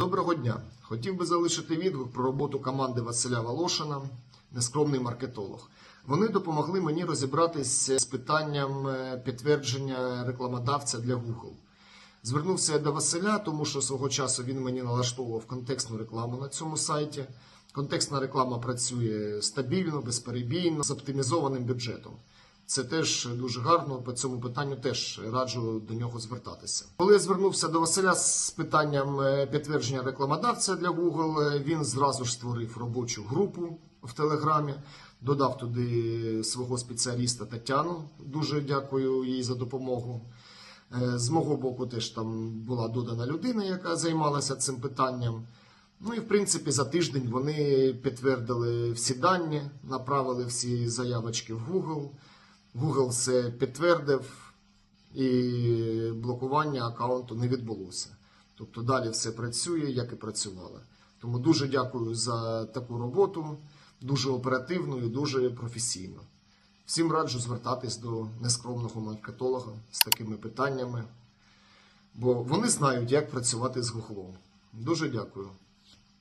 Доброго дня! Хотів би залишити відгук про роботу команди Василя Волошина, нескромний маркетолог. Вони допомогли мені розібратися з питанням е, підтвердження рекламодавця для Google. Звернувся я до Василя, тому що свого часу він мені налаштовував контекстну рекламу на цьому сайті. Контекстна реклама працює стабільно, безперебійно, з оптимізованим бюджетом. Це теж дуже гарно. По цьому питанню теж раджу до нього звертатися. Коли я звернувся до Василя з питанням е, підтвердження рекламодавця для Google, е, він зразу ж створив робочу групу в Телеграмі, додав туди свого спеціаліста Тетяну. Дуже дякую їй за допомогу. Е, З мого боку, теж там була додана людина, яка займалася цим питанням. Ну і в принципі за тиждень вони підтвердили всі дані, направили всі заявочки в Google. Google все підтвердив, і блокування аккаунту не відбулося. Тобто далі все працює, як і працювало. Тому дуже дякую за таку роботу, дуже оперативну і дуже професійну. Всім раджу звертатись до нескромного маркетолога з такими питаннями, бо вони знають, як працювати з Google. Дуже дякую.